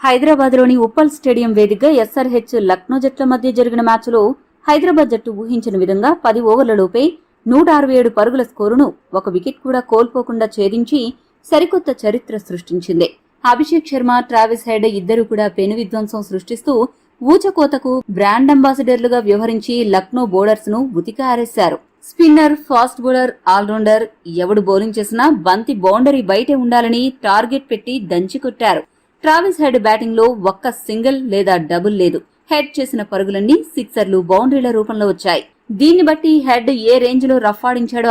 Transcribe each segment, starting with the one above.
హైదరాబాద్లోని ఉప్పల్ స్టేడియం వేదికగా ఎస్ఆర్హెచ్ లక్నో జట్ల మధ్య జరిగిన మ్యాచ్లో హైదరాబాద్ జట్టు ఊహించిన విధంగా పది ఓవర్లలోపే నూట అరవై ఏడు పరుగుల స్కోరును ఒక వికెట్ కూడా కోల్పోకుండా ఛేదించి సరికొత్త చరిత్ర సృష్టించింది. అభిషేక్ శర్మ ట్రావిస్ హెడ్ ఇద్దరు కూడా పెను విధ్వంసం సృష్టిస్తూ ఊచకోతకు బ్రాండ్ అంబాసిడర్లుగా వ్యవహరించి లక్నో బౌలర్స్ను ఉతిక ఆరేశారు. స్పిన్నర్ ఫాస్ట్ బౌలర్ ఆల్రౌండర్ ఎవడు బౌలింగ్ చేసినా బంతి బౌండరీ బయటే ఉండాలని టార్గెట్ పెట్టి దంచి కొట్టారు. ట్రావిస్ హెడ్ బ్యాటింగ్లో ఒక్క సింగిల్ లేదా డబుల్ లేదు. హెడ్ చేసిన పరుగులన్నీ సిక్సర్లు బౌండరీల రూపంలో వచ్చాయి. దీన్ని బట్టి హెడ్ ఏ రేంజ్లో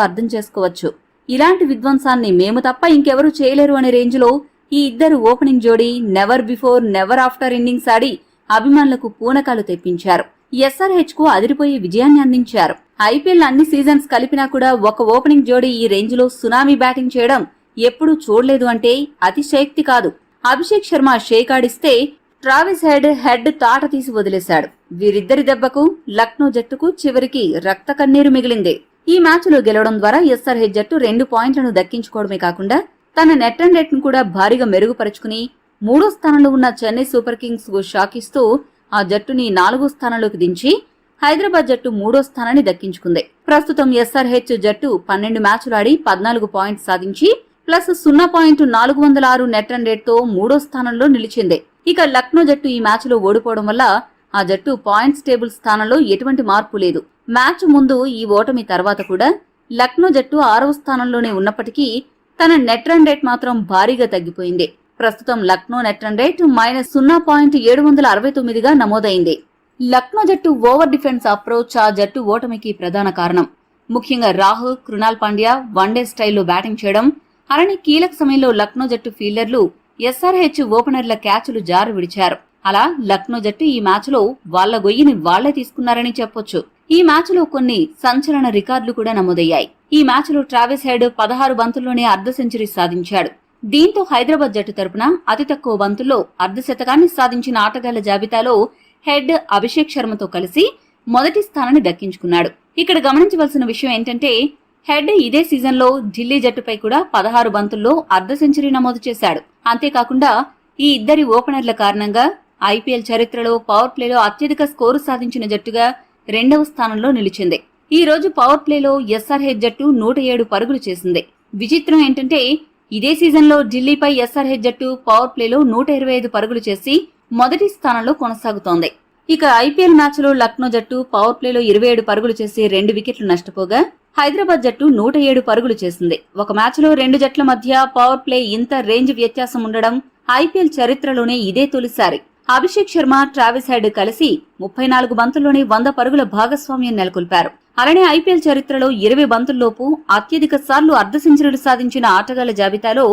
అర్థం చేసుకోవచ్చు. ఇలాంటి విధ్వంసాన్ని మేము తప్ప ఇంకెవరూ చేయలేరు అనే రేంజ్లో ఈ ఇద్దరు ఓపెనింగ్ జోడీ never before never after innings ఆడి అభిమానులకు పూనకాలు తెప్పించారు. ఎస్ఆర్హెచ్కు అదిరిపోయే విజయాన్ని అందించారు. ఐపీఎల్ అన్ని సీజన్స్ కలిపినా కూడా ఒక ఓపెనింగ్ జోడీ ఈ రేంజ్లో సునామీ బ్యాటింగ్ చేయడం ఎప్పుడూ చూడలేదు అంటే అతిశయక్తి కాదు. అభిషేక్ శర్మ షేక్ ఆడిస్తే ట్రావిస్ హెడ్ హెడ్ తాట తీసి వదిలేశాడు. వీరిద్దరి దెబ్బకు లక్నో జట్టుకు చివరికి రక్త కన్నీరు మిగిలింది. ఈ మ్యాచ్లో గెలవడం ద్వారా ఎస్ఆర్హెచ్ జట్టు రెండు పాయింట్లను దక్కించుకోవడమే కాకుండా తన నెట్ అండ్ నెట్ను కూడా భారీగా మెరుగుపరుచుకుని మూడో స్థానంలో ఉన్న చెన్నై సూపర్ కింగ్స్కు షాకిస్తూ ఆ జట్టుని నాలుగో స్థానంలోకి దించి హైదరాబాద్ జట్టు మూడో స్థానాన్ని దక్కించుకుంది. ప్రస్తుతం ఎస్ఆర్హెచ్ జట్టు పన్నెండు మ్యాచ్లు ఆడి పద్నాలుగు పాయింట్స్ సాధించి ప్లస్ సున్నా పాయింట్ నాలుగు వందల ఆరు నెట్ రన్ రేట్తో మూడో స్థానంలో నిలిచింది. ఇక లక్నో జట్టు ఈ మ్యాచ్లో ఓడిపోవడం వల్ల ఆ జట్టు పాయింట్స్ టేబుల్ స్థానంలో ఎటువంటి మార్పు లేదు. మ్యాచ్ ముందు ఈ ఓటమి తర్వాత కూడా లక్నో జట్టు ఆరవ స్థానంలోనే ఉన్నప్పటికీ తన నెట్ రన్ రేట్ మాత్రం భారీగా తగ్గిపోయింది. ప్రస్తుతం Lucknow net run rate minus సున్నా పాయింట్ ఏడు వందల అరవై తొమ్మిదిగా నమోదైంది. లక్నో జట్టు ఓవర్ డిఫెన్స్ అప్రోచ్ ఆ జట్టు ఓటమికి ప్రధాన కారణం. ముఖ్యంగా రాహుల్ కృణాల్ పాండ్యా వన్డే స్టైల్లో బ్యాటింగ్ చేయడం అలానే కీలక సమయంలో లక్నో జట్టు ఫీల్డర్లు ఎస్ఆర్హెచ్ ఓపెనర్ల క్యాచులు జారు విడిచారు. అలా లక్నో జట్టు ఈ మ్యాచ్లో వాళ్ళ గొయ్యిని వాళ్ళే తీసుకున్నారని చెప్పొచ్చు. ఈ మ్యాచ్లో కొన్ని సంచలన రికార్డులు కూడా నమోదయ్యాయి. ఈ మ్యాచ్లో ట్రావెస్ హెడ్ పదహారు బంతుల్లోనే అర్ధ సెంచరీ సాధించాడు. దీంతో హైదరాబాద్ జట్టు తరపున అతి తక్కువ బంతుల్లో అర్ధ శతకాన్ని సాధించిన ఆటగాళ్ళ జాబితాలో హెడ్ అభిషేక్ శర్మతో కలిసి మొదటి స్థానాన్ని దక్కించుకున్నాడు. ఇక్కడ గమనించవలసిన విషయం ఏంటంటే హెడ్ ఇదే సీజన్లో ఢిల్లీ జట్టుపై కూడా పదహారు బంతుల్లో అర్ధ సెంచరీ నమోదు చేశాడు. అంతేకాకుండా ఈ ఇద్దరి ఓపెనర్ల కారణంగా ఐపీఎల్ చరిత్రలో పవర్ ప్లేలో అత్యధిక స్కోరు సాధించిన జట్టుగా రెండవ స్థానంలో నిలిచింది. ఈ రోజు పవర్ ప్లేలో ఎస్ఆర్హెచ్ జట్టు నూట ఏడు పరుగులు చేసింది. విచిత్రం ఏంటంటే ఇదే సీజన్లో ఢిల్లీపై ఎస్ఆర్హెచ్ జట్టు పవర్ ప్లేలో నూట ఇరవై ఐదు పరుగులు చేసి మొదటి స్థానంలో కొనసాగుతోంది. ఇక ఐపీఎల్ మ్యాచ్లో లక్నో జట్టు పవర్ ప్లేలో ఇరవై ఏడు పరుగులు చేసి రెండు వికెట్లు నష్టపోగా హైదరాబాద్ జట్టు నూట ఏడు పరుగులు చేసింది. ఒక మ్యాచ్లో రెండు జట్ల మధ్య పవర్ ప్లే ఇంత రేంజ్ వ్యత్యాసం ఉండడం ఐపీఎల్ చరిత్రలోనే ఇదే తొలిసారి. అభిషేక్ శర్మ ట్రావిస్ హెడ్ కలిసి ముప్పై నాలుగు బంతుల్లోనే వంద పరుగుల భాగస్వామ్యం నెలకొల్పారు. అలానే ఐపీఎల్ చరిత్రలో ఇరవై బంతుల్లోపు అత్యధిక సార్లు అర్ధ సెంచరీలు సాధించిన ఆటగాళ్ళ జాబితాలో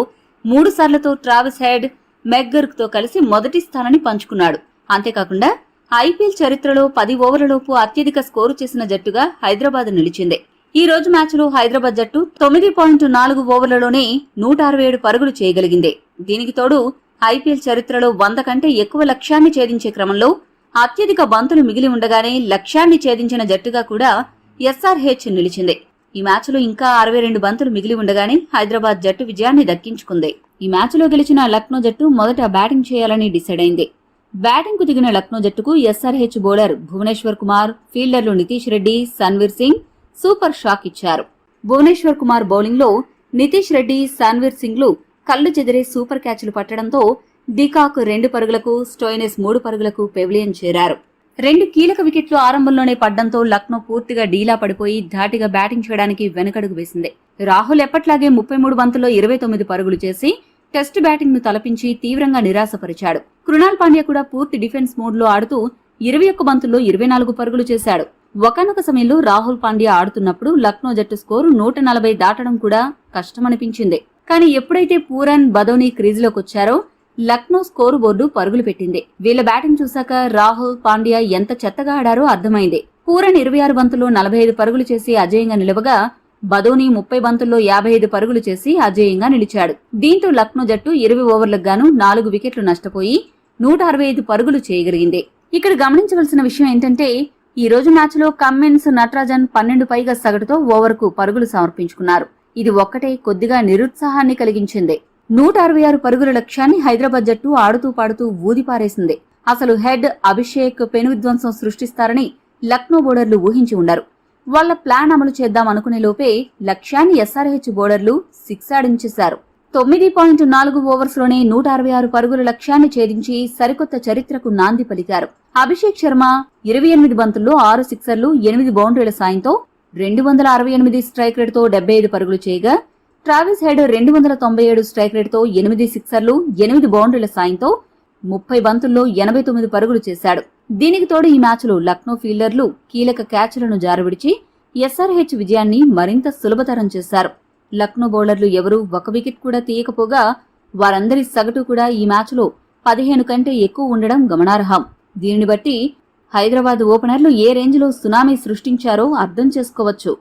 మూడు సార్లతో ట్రావిస్ హెడ్ మెగ్గర్క్తో కలిసి మొదటి స్థానాన్ని పంచుకున్నాడు. అంతేకాకుండా ఐపీఎల్ చరిత్రలో పది ఓవర్లలోపు అత్యధిక స్కోరు చేసిన జట్టుగా హైదరాబాద్ నిలిచింది. ఈ రోజు మ్యాచ్లో హైదరాబాద్ జట్టు తొమ్మిది పాయింట్ నాలుగు ఓవర్లలోనే నూట అరవై ఏడు పరుగులు చేయగలిగింది. దీనికి తోడు ఐపీఎల్ చరిత్రలో వంద కంటే ఎక్కువ లక్ష్యాన్ని ఛేదించే క్రమంలో అత్యధిక బంతులు మిగిలి ఉండగానే లక్ష్యాన్ని ఛేదించిన జట్టుగా కూడా ఎస్ఆర్హెచ్ నిలిచింది. ఈ మ్యాచ్లో ఇంకా అరవై రెండు బంతులు మిగిలి ఉండగానే హైదరాబాద్ జట్టు విజయాన్ని దక్కించుకుంది. ఈ మ్యాచ్లో గెలిచిన లక్నో జట్టు మొదట బ్యాటింగ్ చేయాలని డిసైడ్ అయింది. బ్యాటింగ్కు దిగిన లక్నో జట్టుకు ఎస్ఆర్హెచ్ బౌలర్ భువనేశ్వర్ కుమార్ ఫీల్డర్లు నితీష్ రెడ్డి సన్వీర్ సింగ్ సూపర్ షాక్ ఇచ్చారు. భువనేశ్వర్ కుమార్ బౌలింగ్లో నితీష్ రెడ్డి సాన్వీర్ సింగ్లు కళ్ళు చెదిరే సూపర్ క్యాచ్లు పట్టడంతో దికాక్ రెండు పరుగులకు స్టోయినెస్ మూడు పరుగులకు పెవిలియన్ చేరారు. రెండు కీలక వికెట్లు ఆరంభంలోనే పడ్డంతో లక్నో పూర్తిగా డీలా పడిపోయి ధాటిగా బ్యాటింగ్ చేయడానికి వెనకడుగు వేసింది. రాహుల్ ఎప్పట్లాగే ముప్పై మూడు బంతుల్లో ఇరవై తొమ్మిది పరుగులు చేసి టెస్ట్ బ్యాటింగ్ను తలపించి తీవ్రంగా నిరాశపరిచాడు. కృణాల్ పాండ్యా కూడా పూర్తి డిఫెన్స్ మోడ్లో ఆడుతూ ఇరవై ఒక్క బంతుల్లో ఇరవై నాలుగు పరుగులు చేశాడు. ఒకనొక సమయంలో రాహుల్ పాండ్యా ఆడుతున్నప్పుడు లక్నో జట్టు స్కోరు నూట నలభై దాటడం కూడా కష్టమనిపించింది. కానీ ఎప్పుడైతే పూరన్ బదోని క్రీజులోకి వచ్చారో లక్నో స్కోరు బోర్డు పరుగులు పెట్టింది. వీళ్ళ బ్యాటింగ్ చూశాక రాహుల్ పాండ్యా ఎంత చెత్తగా ఆడారో అర్థమైంది. పూరన్ ఇరవై ఆరు బంతుల్లో నలభై ఐదు పరుగులు చేసి అజేయంగా నిలవగా బదోని ముప్పై బంతుల్లో యాభై ఐదు పరుగులు చేసి అజేయంగా నిలిచాడు. దీంతో లక్నో జట్టు ఇరవై ఓవర్లకు గాను నాలుగు వికెట్లు నష్టపోయి నూట అరవై ఐదు పరుగులు చేయగలిగింది. ఇక్కడ గమనించవలసిన విషయం ఏంటంటే ఈ రోజు మ్యాచ్లో కమ్మిన్స్ నటరాజన్ పన్నెండు పైగా సగటుతో ఓవర్కు పరుగులు సమర్పించుకున్నారు. ఇది ఒక్కటే కొద్దిగా నిరుత్సాహాన్ని కలిగించింది. నూట అరవై ఆరు పరుగుల లక్ష్యాన్ని హైదరాబాద్ జట్టు ఆడుతూ పాడుతూ ఊదిపారేసింది. అసలు హెడ్ అభిషేక్ పెను విధ్వంసం సృష్టిస్తారని లక్నో బౌలర్లు ఊహించి ఉన్నారు. వాళ్ళ ప్లాన్ అమలు చేద్దాం అనుకునే లోపే లక్ష్యాన్ని ఎస్ఆర్హెచ్ బౌలర్లు సిక్స్ ఆడించేశారు తొమ్మిది పాయింట్ నాలుగు ఓవర్స్లోనే నూట అరవై ఆరు పరుగుల లక్ష్యాన్ని ఛేదించి సరికొత్త చరిత్రకు నాంది పలికారు. అభిషేక్ శర్మ ఇరవై ఎనిమిది బంతుల్లో ఆరు సిక్సర్లు ఎనిమిది బౌండరీల సాయంతో రెండు వందల అరవై ఎనిమిది స్ట్రైక్ రేట్తో డెబ్బై ఐదు పరుగులు చేయగా ట్రావిస్ హెడ్ రెండు వందల తొంభై ఏడు స్ట్రైక్ రేట్తో ఎనిమిది సిక్సర్లు ఎనిమిది బౌండరీల సాయంతో ముప్పై బంతుల్లో ఎనభై తొమ్మిది పరుగులు చేశాడు. దీనికి తోడు ఈ మ్యాచ్లో లక్నో ఫీల్డర్లు కీలక క్యాచ్లను జారవిడిచి ఎస్ఆర్హెచ్ విజయాన్ని మరింత సులభతరం చేశారు. లక్నో బౌలర్లు ఎవరూ ఒక వికెట్ కూడా తీయకపోగా వారందరి సగటు కూడా ఈ మ్యాచ్లో పదిహేను కంటే ఎక్కువ ఉండడం గమనార్హం. దీనిని బట్టి హైదరాబాద్ ఓపెనర్లు ఏ రేంజ్లో సునామీ సృష్టించారో అర్థం చేసుకోవచ్చు.